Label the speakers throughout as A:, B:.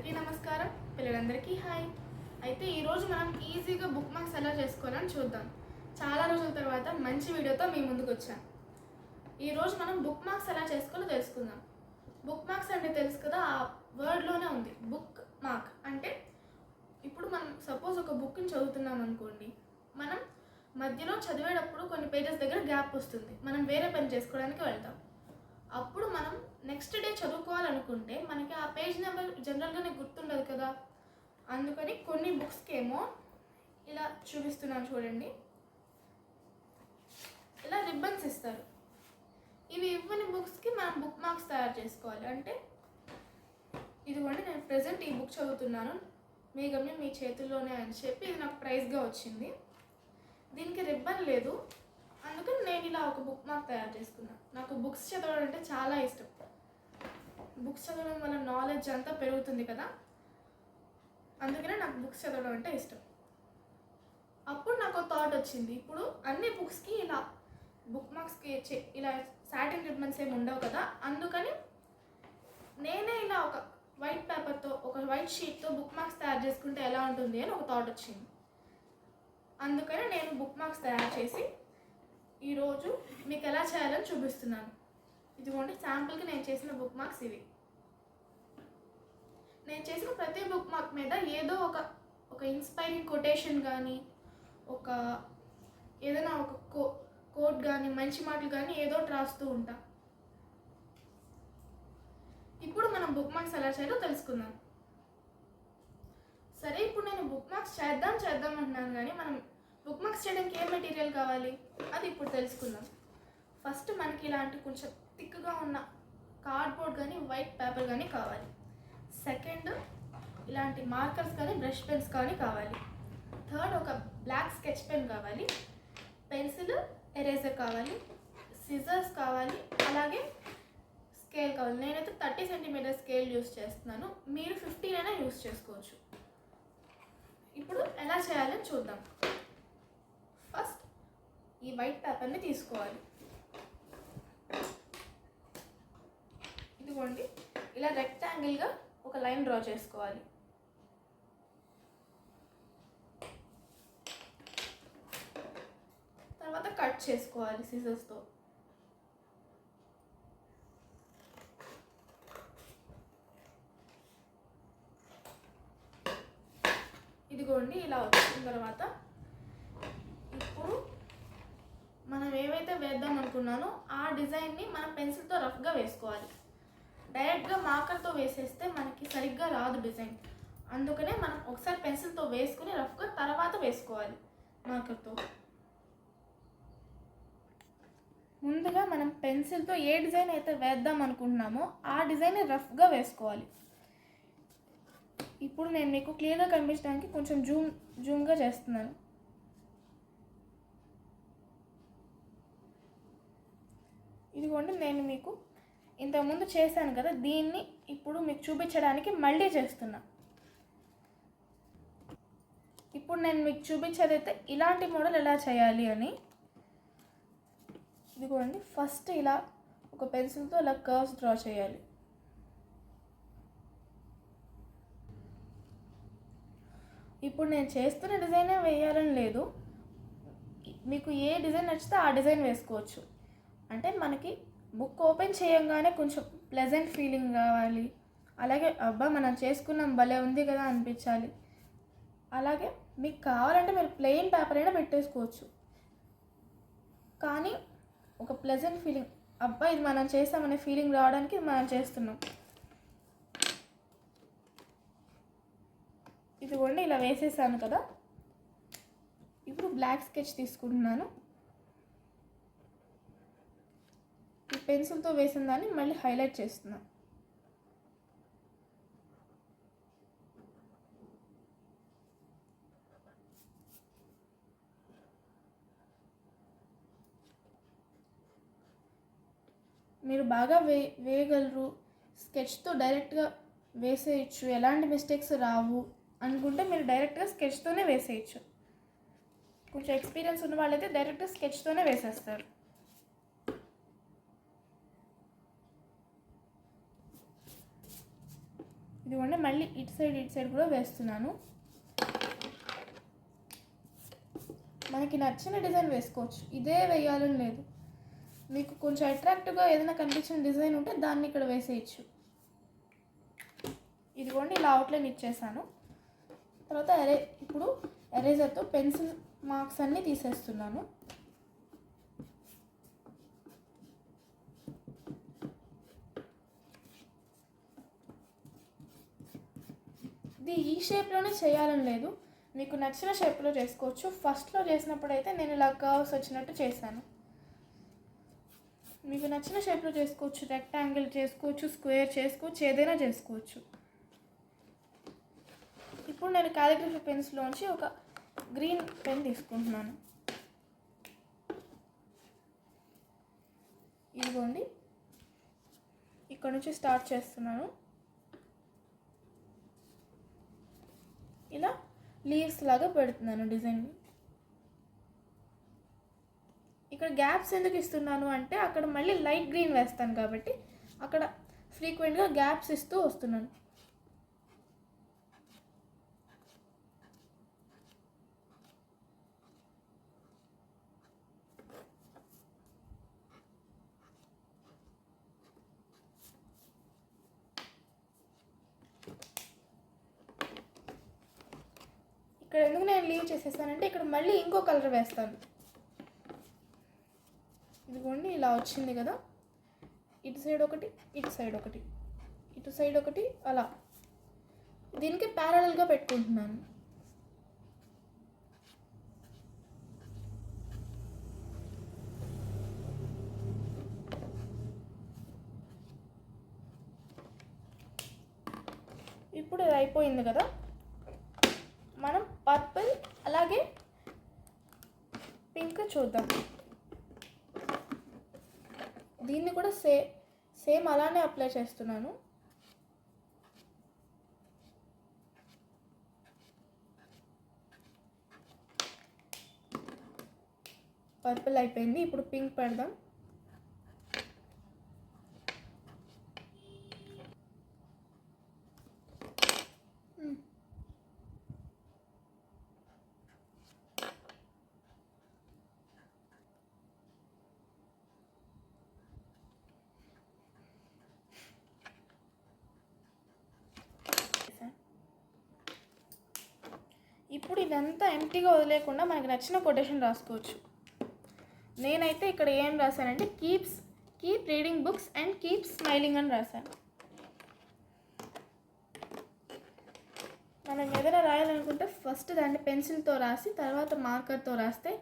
A: అందరికీ నమస్కారం. పిల్లలందరికీ హాయ్. అయితే ఈరోజు మనం ఈజీగా బుక్ మార్క్స్ ఎలా చేసుకోవాలని చూద్దాం. చాలా రోజుల తర్వాత మంచి వీడియోతో మీ ముందుకు వచ్చాను ఈరోజు మనం బుక్ మార్క్స్ ఎలా చేసుకోవాలో తెలుసుకుందాం. బుక్ మార్క్స్ అంటే తెలుసు కదా ఆ వర్డ్లోనే ఉంది. బుక్ మార్క్ అంటే ఇప్పుడు మనం సపోజ్ ఒక బుక్ని చదువుతున్నాం అనుకోండి మనం మధ్యలో చదివేటప్పుడు కొన్ని పేజెస్ దగ్గర గ్యాప్ వస్తుంది. మనం వేరే పని చేసుకోవడానికి వెళ్తాం. అప్పుడు మనం నెక్స్ట్ డే చదువుకోవాలనుకుంటే మనకి ఆ పేజ్ నెంబర్ జనరల్గానే గుర్తుండదు కదా. అందుకని కొన్ని బుక్స్కి ఏమో ఇలా చూపిస్తున్నాను చూడండి. ఇలా రిబ్బన్స్ ఇస్తారు. ఇవి ఇవ్వని బుక్స్కి మనం బుక్ మార్క్స్ తయారు చేసుకోవాలి. అంటే ఇదిగోండి నేను ప్రజెంట్ ఈ బుక్ చదువుతున్నాను. మీ గమ్యం మీ చేతుల్లోనే అని చెప్పి ఇది నాకు ప్రైజ్గా వచ్చింది. దీనికి రిబ్బన్ లేదు. అందుకని నేను ఇలా ఒక బుక్ మార్క్ తయారు చేసుకున్నాను నాకు బుక్స్ చదవడం అంటే చాలా ఇష్టం. బుక్స్ చదవడం వల్ల నాలెడ్జ్ అంతా పెరుగుతుంది కదా? అందుకనే నాకు బుక్స్ చదవడం అంటే ఇష్టం. అప్పుడు నాకు థాట్ వచ్చింది. ఇప్పుడు అన్ని బుక్స్కి ఇలా బుక్ మార్క్స్కి చే- ఇలా సాటిన్ రిబ్బన్స్ ఏమి ఉండవు కదా? అందుకని నేనే ఇలా ఒక వైట్ పేపర్తో ఒక వైట్ షీట్తో బుక్ మార్క్స్ తయారు చేసుకుంటే ఎలా ఉంటుంది అని ఒక థాట్ వచ్చింది. అందుకని నేను బుక్ మార్క్స్ తయారు చేసి ఈరోజు మీకు ఎలా చేయాలని చూపిస్తున్నాను. ఇదిగోండి శాంపుల్కి నేను చేసిన బుక్ మార్క్స్ ఇవి. నేను చేసిన ప్రతి బుక్ మార్క్ మీద ఏదో ఒక ఒక ఇన్స్పైరింగ్ కొటేషన్ కానీ ఒక ఏదైనా ఒక కో కోట్ కానీ మంచి మాటలు కానీ ఏదో రాస్తూ ఉంటా. ఇప్పుడు మనం బుక్ మార్క్స్ ఎలా చేయాలో తెలుసుకుందాం. సరే ఇప్పుడు నేను బుక్ మార్క్స్ చేద్దాం చేద్దాం అంటున్నాను కానీ మనం బుక్ మార్క్స్ చేయడానికి ఏ మెటీరియల్ కావాలి? అది ఇప్పుడు తెలుసుకుందాం. ఫస్ట్ మనకి ఇలాంటి కొంచెం థిక్గా ఉన్న కార్డ్బోర్డ్ కానీ వైట్ పేపర్ కానీ కావాలి. సెకండ్ ఇలాంటి మార్కర్స్ కానీ బ్రష్ పెన్స్ కానీ కావాలి. థర్డ్ ఒక బ్లాక్ స్కెచ్ పెన్ కావాలి. పెన్సిల్ ఎరేజర్ కావాలి. సిజర్స్ కావాలి. అలాగే స్కేల్ కావాలి. నేనైతే థర్టీ సెంటీమీటర్ స్కేల్ యూస్ చేస్తున్నాను. మీరు ఫిఫ్టీన్ అయినా యూస్ చేసుకోవచ్చు. ఇప్పుడు ఎలా చేయాలని చూద్దాం. ఈ వైట్ పేపర్ని తీసుకోవాలి. ఇదిగోండి ఇలా రెక్టాంగిల్గా ఒక లైన్ డ్రా చేసుకోవాలి. తర్వాత కట్ చేసుకోవాలి సిజర్స్తో. ఇదిగోండి ఇలా వచ్చిన తర్వాత ఇప్పుడు మనం ఏవైతే వేద్దాం అనుకున్నానో ఆ డిజైన్ని మనం పెన్సిల్తో రఫ్గా వేసుకోవాలి. డైరెక్ట్గా మార్కర్తో వేసేస్తే మనకి సరిగ్గా రాదు డిజైన్. అందుకనే మనం ఒకసారి పెన్సిల్తో వేసుకుని రఫ్గా తర్వాత వేసుకోవాలి మార్కర్తో. ముందుగా మనం పెన్సిల్తో ఏ డిజైన్ అయితే వేద్దాం అనుకుంటున్నామో ఆ డిజైన్ రఫ్గా వేసుకోవాలి. ఇప్పుడు నేను మీకు క్లియర్గా కనిపించడానికి కొంచెం జూమ్ జూమ్గా చేస్తున్నాను. ఇదిగోండి నేను మీకు ఇంతకుముందు చేశాను కదా దీన్ని ఇప్పుడు మీకు చూపించడానికి మళ్ళీ చేస్తున్నా. ఇప్పుడు నేను మీకు చూపించేదైతే ఇలాంటి మోడల్ ఎలా చేయాలి అని. ఇదిగోండి ఫస్ట్ ఇలా ఒక పెన్సిల్తో ఇలా కర్వ్స్ డ్రా చేయాలి. ఇప్పుడు నేను చేస్తున్న డిజైనే వేయాలని లేదు. మీకు ఏ డిజైన్ నచ్చితే ఆ డిజైన్ వేసుకోవచ్చు. అంటే మనకి బుక్ ఓపెన్ చేయంగానే కొంచెం ప్లెజెంట్ ఫీలింగ్ రావాలి అలాగే అబ్బా మనం చేసుకున్నాం భలే ఉంది కదా అనిపించాలి. అలాగే మీకు కావాలంటే మీరు ప్లెయిన్ పేపర్ అయినా పెట్టేసుకోవచ్చు. కానీ ఒక ప్లెజెంట్ ఫీలింగ్ అబ్బా ఇది మనం చేస్తామనే ఫీలింగ్ రావడానికి మనం చేస్తున్నాం. ఇదిగోండి ఇలా వేసేసాను కదా. ఇప్పుడు బ్లాక్ స్కెచ్ తీసుకుంటున్నాను ఈ పెన్సిల్తో వేసిన దాన్ని మళ్ళీ హైలైట్ చేస్తున్నాను మీరు బాగా వే వేయగలరు. స్కెచ్తో డైరెక్ట్గా వేసేయచ్చు. ఎలాంటి మిస్టేక్స్ రావు అనుకుంటే మీరు డైరెక్ట్గా స్కెచ్తోనే వేసేయచ్చు. కొంచెం ఎక్స్పీరియన్స్ ఉన్న వాళ్ళైతే డైరెక్ట్గా స్కెచ్తోనే వేసేస్తారు. ఇదిగోండి మళ్ళీ ఇటు సైడ్ ఇటు సైడ్ కూడా వేస్తున్నాను. మనకి నచ్చిన డిజైన్ వేసుకోవచ్చు. ఇదే వేయాలని లేదు. మీకు కొంచెం అట్రాక్టివ్గా ఏదైనా కనిపించిన డిజైన్ ఉంటే దాన్ని ఇక్కడ వేసేయచ్చు. ఇదిగోండి ఇలా అవుట్లైన్ ఇచ్చేసాను. తర్వాత ఎరే ఇప్పుడు ఎరేజర్తో పెన్సిల్ మార్క్స్ అన్నీ తీసేస్తున్నాను. ఇది ఈ షేప్లోనే చేయాలని లేదు. మీకు నచ్చిన షేప్లో చేసుకోవచ్చు. ఫస్ట్లో చేసినప్పుడు అయితే నేను ఇలా కర్వ్స్ వచ్చినట్టు చేశాను. మీకు నచ్చిన షేప్లో చేసుకోవచ్చు. రెక్టాంగిల్ చేసుకోవచ్చు స్క్వేర్ చేసుకోవచ్చు ఏదైనా చేసుకోవచ్చు. ఇప్పుడు నేను క్యాలిగ్రఫీ పెన్స్లోంచి ఒక గ్రీన్ పెన్ తీసుకుంటున్నాను. ఇదిగోండి. ఇక్కడ నుంచి స్టార్ట్ చేస్తున్నాను. ఇలా లీవ్స్ లాగా పెడుతున్నాను డిజైన్ ఇక్కడ గ్యాప్స్ ఎందుకు ఇస్తున్నాను అంటే అక్కడ మళ్ళీ లైట్ గ్రీన్ వేస్తాను కాబట్టి అక్కడ ఫ్రీక్వెంట్గా గ్యాప్స్ ఇస్తూ వస్తున్నాను. ఇక్కడ ఎందుకు నేను లీవ్ చేసేసానంటే ఇక్కడ మళ్ళీ ఇంకో కలర్ వేస్తాను. ఇదిగోండి ఇలా వచ్చింది కదా. ఇటు సైడ్ ఒకటి ఇటు సైడ్ ఒకటి. ఇటు సైడ్ ఒకటి అలా. దీనికి ప్యారలల్గా పెట్టుకుంటున్నాను. ఇప్పుడు అది అయిపోయింది కదా మనం పర్పుల్ అలాగే పింక్ చూద్దాం. దీన్ని కూడా సే సేమ్ అలానే అప్లై చేస్తున్నాను. పర్పుల్ అయిపోయింది. ఇప్పుడు పింక్ పెడదాం. ఇప్పుడు ఇదంతా ఎంటీగా వదిలేకుండా మనకి నచ్చిన కొటేషన్ రాసుకోవచ్చు. నేనైతే ఇక్కడ ఏం రాశానంటే keeps keep reading books and keep smiling అని రాశాను. మనం ఏదైనా రాయాలనుకుంటే ఫస్ట్ దాన్ని పెన్సిల్తో రాసి తర్వాత మార్కర్తో రాస్తే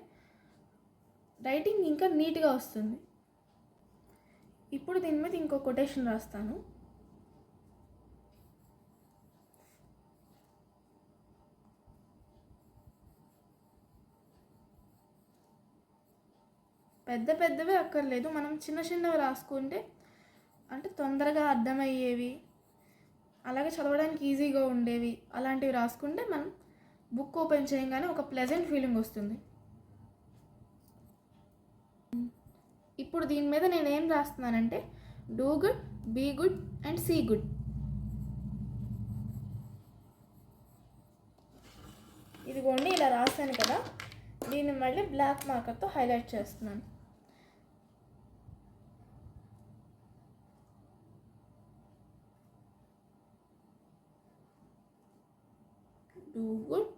A: రైటింగ్ ఇంకా నీట్గా వస్తుంది. ఇప్పుడు దీని మీద ఇంకో కొటేషన్ రాస్తాను. పెద్ద పెద్దవి అక్కర్లేదు. మనం చిన్న చిన్నవి రాసుకుంటే అంటే తొందరగా అర్థమయ్యేవి అలాగే చదవడానికి ఈజీగా ఉండేవి. అలాంటివి రాసుకుంటే మనం బుక్ ఓపెన్ చేయగానే ఒక ప్లెజెంట్ ఫీలింగ్ వస్తుంది. ఇప్పుడు దీని మీద నేను ఏం రాస్తున్నానంటే do good be good and see good. ఇదిగోండి ఇలా రాశాను కదా. దీన్ని మళ్ళీ బ్లాక్ మార్కర్తో హైలైట్ చేస్తున్నాను. Do good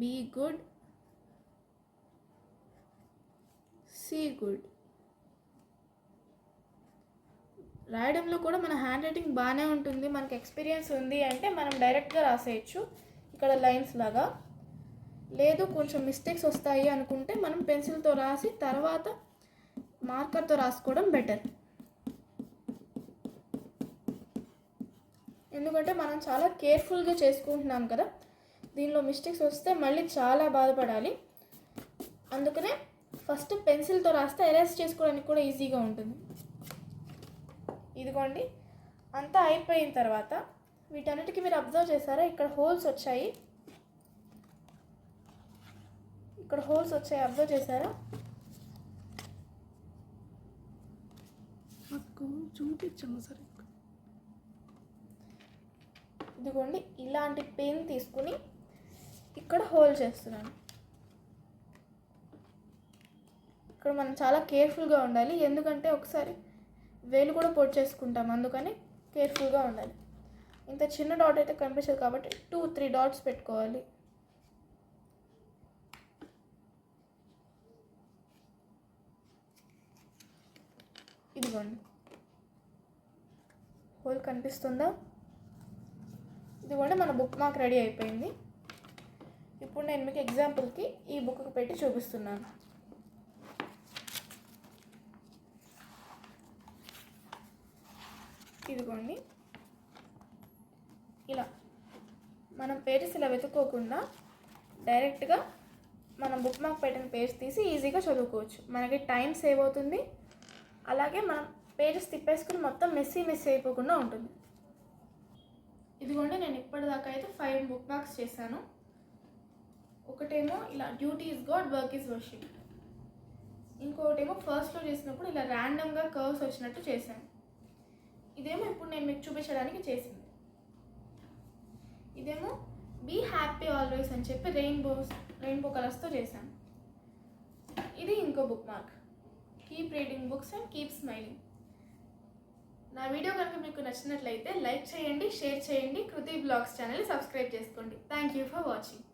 A: be good see good. రాయడంలో కూడా మన హ్యాండ్ రైటింగ్ బాగానే ఉంటుంది మనకి ఎక్స్పీరియన్స్ ఉంది అంటే మనం డైరెక్ట్గా రాసేయచ్చు ఇక్కడ లైన్స్ లాగా. లేదు కొంచెం మిస్టేక్స్ వస్తాయి అనుకుంటే మనం పెన్సిల్తో రాసి తర్వాత మార్కర్తో రాసుకోవడం బెటర్. ఎందుకంటే మనం చాలా కేర్ఫుల్గా చేసుకుంటున్నాం కదా. దీనిలో మిస్టేక్స్ వస్తే మళ్ళీ చాలా బాధపడాలి. అందుకనే ఫస్ట్ పెన్సిల్తో రాస్తే ఎరేస్ చేసుకోవడానికి కూడా ఈజీగా ఉంటుంది. ఇదిగోండి. అంతా అయిపోయిన తర్వాత వీటన్నిటికీ మీరు అబ్జర్వ్ చేశారా? ఇక్కడ హోల్స్ వచ్చాయి. ఇక్కడ హోల్స్ వచ్చాయి. అబ్జర్వ్ చేశారా?
B: నాకు చూపించము సరే
A: ఇదిగోండి ఇలాంటి పెన్ తీసుకుని ఇక్కడ హోల్ చేస్తున్నాను. ఇక్కడ మనం చాలా కేర్ఫుల్గా ఉండాలి ఎందుకంటే ఒకసారి వేలు కూడా పొడి చేసుకుంటాం అందుకని కేర్ఫుల్గా ఉండాలి. ఇంత చిన్న డాట్ అయితే కనిపించదు కాబట్టి టూ త్రీ డాట్స్ పెట్టుకోవాలి. ఇదిగోండి. హోల్ కనిపిస్తుందా? ఇదిగోండి మన బుక్ మాకు రెడీ అయిపోయింది. ఇప్పుడు నేను మీకు ఎగ్జాంపుల్కి ఈ బుక్ పెట్టి చూపిస్తున్నాను. ఇదిగోండి. ఇలా మనం పేజెస్ ఇలా వెతుక్కోకుండా డైరెక్ట్గా మనం బుక్ మార్క్ పెట్టిన పేజ్ తీసి ఈజీగా చదువుకోవచ్చు. మనకి టైం సేవ్ అవుతుంది. అలాగే మనం పేజెస్ తిప్పేసుకుని మొత్తం మెస్సీ మెస్సీ అయిపోకుండా ఉంటుంది. ఇదిగోండి నేను ఇప్పటిదాకా అయితే ఫైవ్ బుక్ మార్క్స్ చేశాను. ఒకటేమో ఇలా duty is God work is worship ఇంకొకటేమో ఫస్ట్లో చేసినప్పుడు ఇలా ర్యాండమ్గా కర్వ్స్ వచ్చినట్టు చేశాను. ఇదేమో ఇప్పుడు నేను మీకు చూపించడానికి చేసింది. ఇదేమో బీ హ్యాపీ ఆల్వేస్ అని చెప్పి రెయిన్బోస్ రెయిన్బో కలర్స్తో చేశాను. ఇది ఇంకో book mark keep reading books and keep smiling నా వీడియో కనుక మీకు నచ్చినట్లయితే లైక్ చేయండి షేర్ చేయండి కృతి బ్లాగ్స్ ఛానల్ సబ్స్క్రైబ్ చేసుకోండి. Thank you for watching